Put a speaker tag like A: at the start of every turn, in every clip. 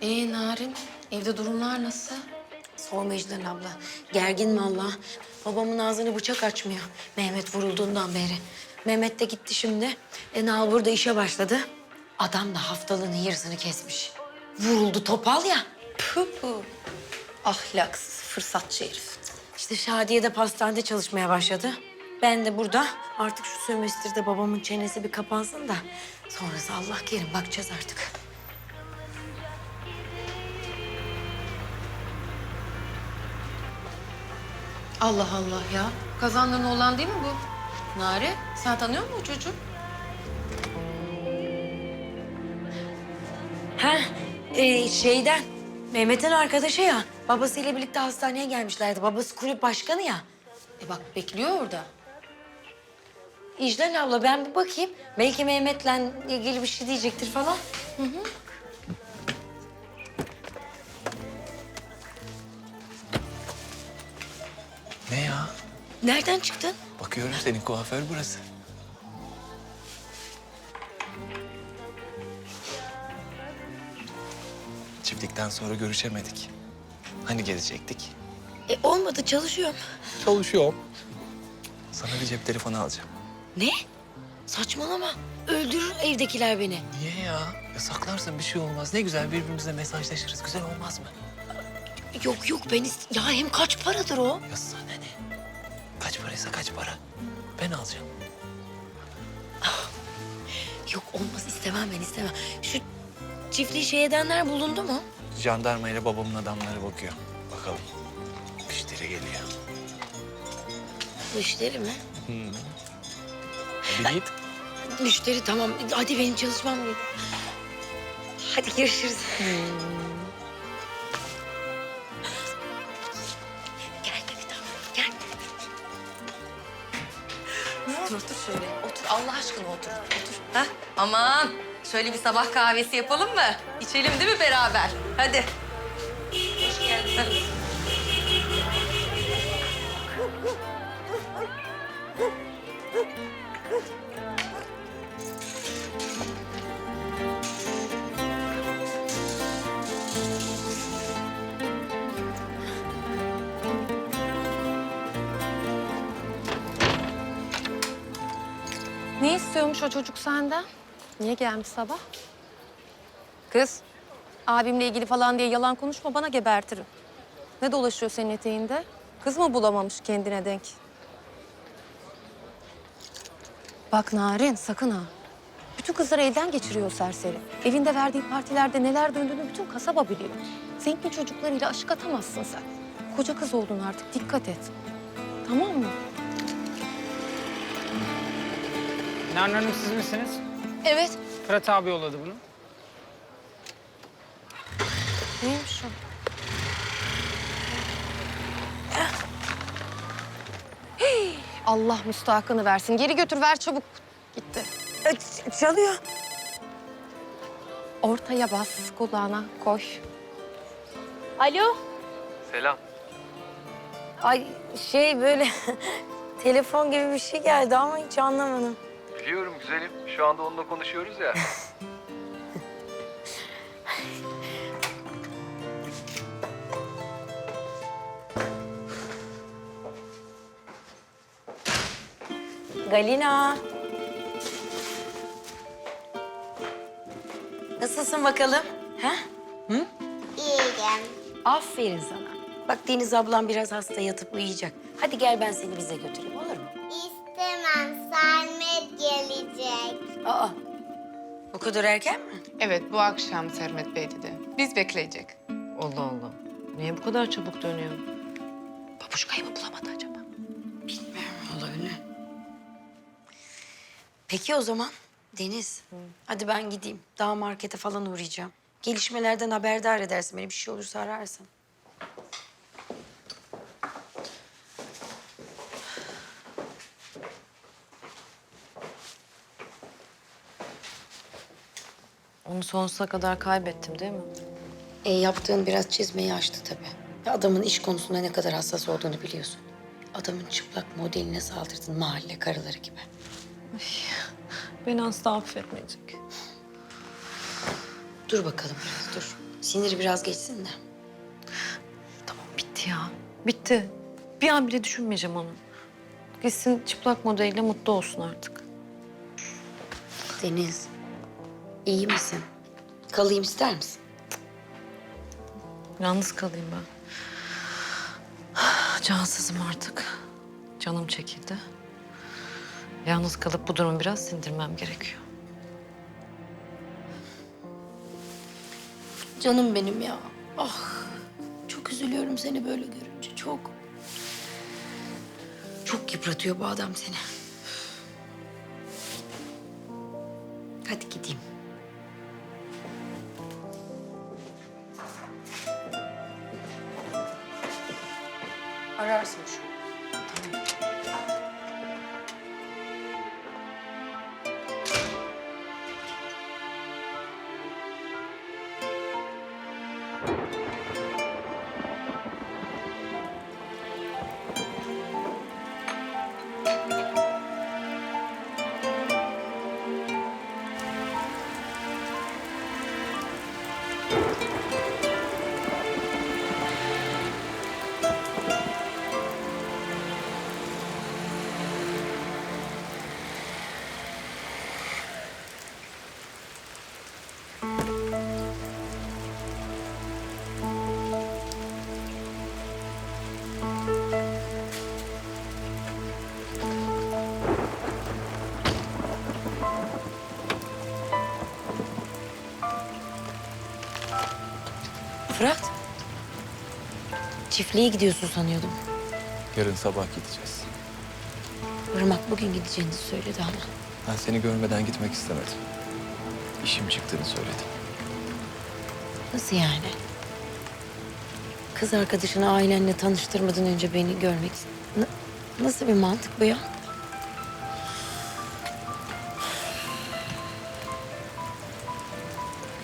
A: Ee Narin, evde durumlar nasıl?
B: Sorma Ejder abla. Gergin valla. Babamın ağzını bıçak açmıyor. Mehmet vurulduğundan beri. Mehmet de gitti şimdi. Enal burada işe başladı. Adam da haftalığının yarısını kesmiş. Vuruldu topal ya.
A: Puh. Ahlaksız, fırsatçı herif.
B: İşte Şadiye de pastanede çalışmaya başladı. Ben de burada. Artık şu sömestirde babamın çenesi bir kapansın da. Sonrası Allah kerim bakacağız artık.
A: Allah Allah ya. Kazandığın oğlan değil mi bu? Nare, sen tanıyor musun o çocuğu?
B: Ha e, şeyden Mehmet'in arkadaşı ya. Babasıyla birlikte hastaneye gelmişlerdi. Babası kulüp başkanı ya.
A: E bak bekliyor orada.
B: İclal abla ben bir bakayım. Belki Mehmet'le ilgili bir şey diyecektir falan.
C: Ne ya?
B: Nereden çıktın?
C: Bakıyorum senin kuaför burası. Çiftlikten sonra görüşemedik. Hani gelecektik?
B: E olmadı çalışıyorum.
C: Çalışıyorum. Sana bir cep telefonu alacağım.
B: Ne? Saçmalama. Öldürür evdekiler beni.
C: Niye ya? Ya saklarsın bir şey olmaz. Ne güzel birbirimizle mesajlaşırız. Güzel olmaz mı?
B: Yok yok ben ist- Ya hem kaç paradır o?
C: Ya sana ne? Kaç paraysa kaç para. Ben alacağım.
B: Yok olmaz istemem ben istemem. Şu çiftliği şey edenler bulundu mu?
C: Jandarma ile babamın adamları bakıyor. Bakalım. Müşteri geliyor.
B: Müşteri mi?
C: Bir git.
B: Müşteri tamam. Hadi benim çalışmam lazım. Hadi görüşürüz.
A: Otur, otur şöyle. Otur, Allah aşkına otur. Otur. Heh, aman. Şöyle bir sabah kahvesi yapalım mı? İçelim değil mi beraber? Hadi. Hoş geldin.
D: istiyormuş o çocuk senden? Niye gelmiş sabah? Kız, abimle ilgili falan diye yalan konuşma bana gebertirim. Ne dolaşıyor senin eteğinde? Kız mı bulamamış kendine denk? Bak Narin sakın ha. Bütün kızları elden geçiriyor serseri. Evinde verdiği partilerde neler döndüğünü bütün kasaba biliyor. Zengin çocuklarıyla aşık atamazsın sen. Koca kız oldun artık dikkat et. Tamam mı?
E: Nermin Hanım siz misiniz?
B: Evet.
E: Fırat abi yolladı bunu.
D: Neymiş o? Hey, Allah müstahakını versin. Geri götür ver çabuk. Gitti.
B: E, Çalıyor.
D: Ortaya bas, kulağına koy.
B: Alo.
C: Selam.
B: Ay şey böyle telefon gibi bir şey geldi ama hiç anlamadım.
C: Biliyorum güzelim. Şu anda onunla konuşuyoruz ya.
B: Galina. Nasılsın bakalım? Ha?
F: İyiyim.
B: Aferin sana. Bak Deniz ablam biraz hasta yatıp uyuyacak. Hadi gel ben seni bize götüreyim olur mu? Aa. Bu kadar erken mi?
G: Evet, bu akşam Sermet Bey dedi. Biz bekleyecek.
B: Allah Allah. Niye bu kadar çabuk dönüyor? Babuşkayı mı bulamadı acaba? Bilmiyorum olabilir. Peki o zaman Deniz. Hadi ben gideyim. Daha markete falan uğrayacağım. Gelişmelerden haberdar edersin beni. Bir şey olursa ararsın.
H: Sonsuza kadar kaybettim değil mi?
B: E, yaptığın biraz çizmeyi aştı tabii. Ya adamın iş konusunda ne kadar hassas olduğunu biliyorsun. Adamın çıplak modeline saldırdın mahalle karıları gibi.
H: Beni asla affetmeyecek.
B: Dur bakalım biraz dur. Siniri biraz geçsin de.
H: Tamam bitti ya. Bitti. Bir an bile düşünmeyeceğim onu. Gitsin çıplak modeliyle mutlu olsun artık.
B: Deniz, iyi misin? Kalayım ister misin?
H: Yalnız kalayım ben. Cansızım artık. Canım çekildi. Yalnız kalıp bu durumu biraz sindirmem gerekiyor.
B: Canım benim ya. Ah, çok üzülüyorum seni böyle görünce, çok. Çok yıpratıyor bu adam seni. Hadi gideyim. Ararsın şu. Fırat. Çiftliğe gidiyorsun sanıyordum.
C: Yarın sabah gideceğiz.
B: Irmak bugün gideceğini söyledi ama.
C: Ben seni görmeden gitmek istemedim. İşim çıktığını söyledim.
B: Nasıl yani? Kız arkadaşını ailenle tanıştırmadan önce beni görmek... N- nasıl bir mantık bu ya?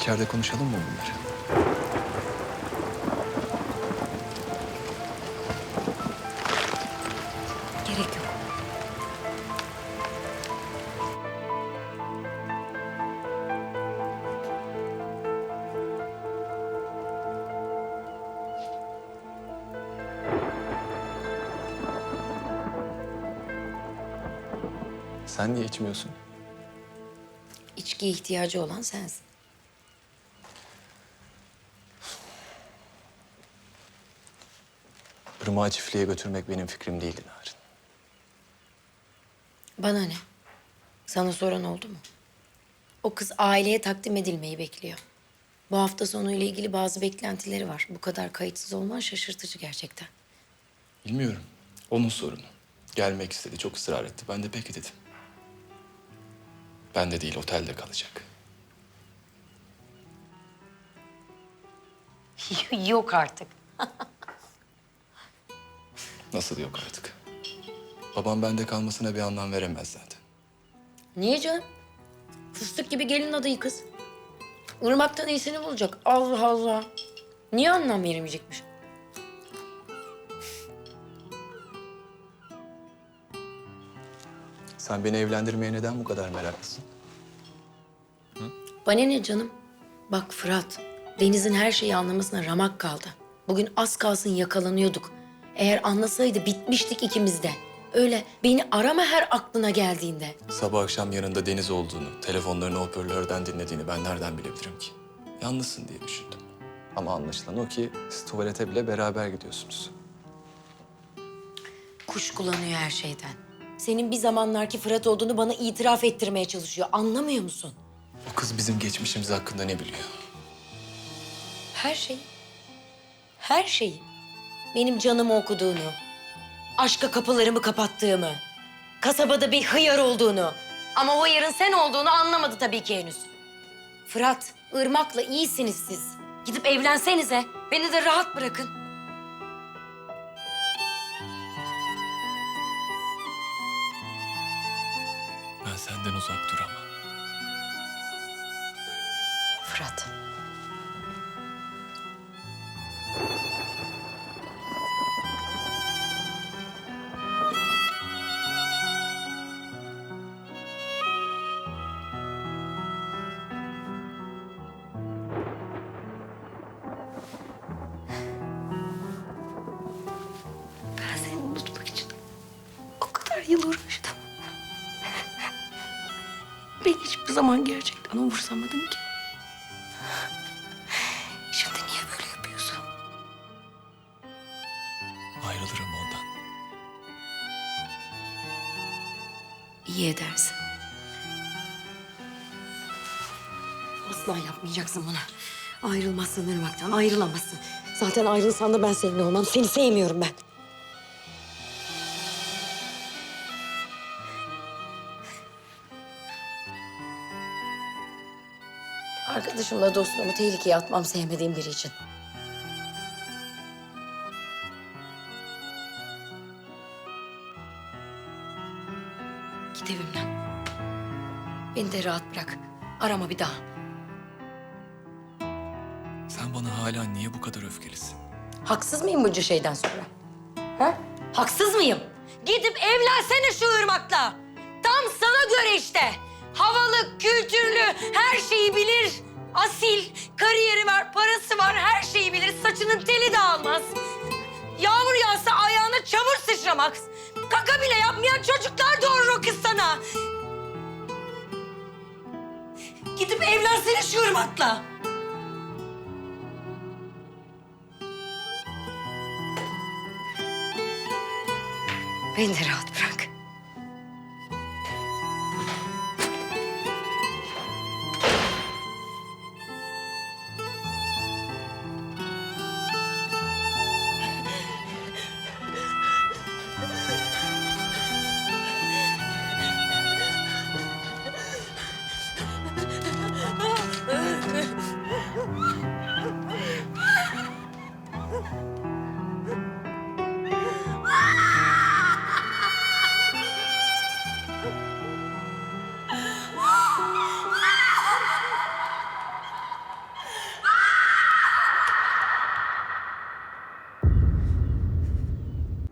C: İçeride konuşalım mı bunları? Sen niye içmiyorsun?
B: İçkiye ihtiyacı olan sensin.
C: Irmak'ı çiftliğe götürmek benim fikrim değildi Narin.
B: Bana ne? Sana soran oldu mu? O kız aileye takdim edilmeyi bekliyor. Bu hafta sonu ile ilgili bazı beklentileri var. Bu kadar kayıtsız olman şaşırtıcı gerçekten.
C: Bilmiyorum. Onun sorunu. Gelmek istedi, çok ısrar etti. Ben de peki dedim. Ben de değil, otelde kalacak.
B: Yok artık.
C: Nasıl yok artık? Babam bende kalmasına bir anlam veremez zaten.
B: Niye canım? Fıstık gibi gelin adayı kız. Irmak'tan iyisini bulacak. Allah Allah. Niye anlam veremeyecekmiş?
C: Sen beni evlendirmeye neden bu kadar meraklısın?
B: Bana ne canım? Bak Fırat, Deniz'in her şeyi anlamasına ramak kaldı. Bugün az kalsın yakalanıyorduk. Eğer anlasaydı bitmiştik ikimiz de. Öyle beni arama her aklına geldiğinde.
C: Sabah akşam yanında Deniz olduğunu, telefonlarını hoparlörden dinlediğini ben nereden bilebilirim ki? Yalnızsın diye düşündüm. Ama anlaşılan o ki siz tuvalete bile beraber gidiyorsunuz.
B: Kuş kullanıyor her şeyden. Senin bir zamanlarki Fırat olduğunu bana itiraf ettirmeye çalışıyor. Anlamıyor musun?
C: O kız bizim geçmişimiz hakkında ne biliyor?
B: Her şeyi. Her şeyi. Benim canımı okuduğunu, aşka kapılarımı kapattığımı, kasabada bir hıyar olduğunu. Ama o hıyarın sen olduğunu anlamadı tabii ki henüz. Fırat, Irmak'la iyisiniz siz. Gidip evlensenize. Beni de rahat bırakın.
C: uzak duramam.
B: Fırat. Ben seni unutmak için o kadar yıl uğraştım. Zaman gerçekten umursamadım ki. Şimdi niye böyle yapıyorsun?
C: Ayrılırım ondan.
B: İyi edersin. Asla yapmayacaksın bunu. Ayrılmazsın Irmak'tan, ayrılamazsın. Zaten ayrılsan da ben seninle olmam. Seni sevmiyorum ben. Arkadaşımla dostluğumu tehlikeye atmam sevmediğim biri için. Git evimden. Beni de rahat bırak. Arama bir daha.
C: Sen bana hala niye bu kadar öfkelisin?
B: Haksız mıyım bunca şeyden sonra? Ha? Haksız mıyım? Gidip evlensene şu ırmakla. Tam sana göre işte. Havalı, kültürlü, her şeyi bilir. Asil, kariyeri var, parası var, her şeyi bilir. Saçının teli dağılmaz. Yağmur yağsa ayağına çamur sıçramaz. Kaka bile yapmayan çocuklar doğurur o kız sana. Gidip evlensene şu ırmakla. Beni de rahat bırak.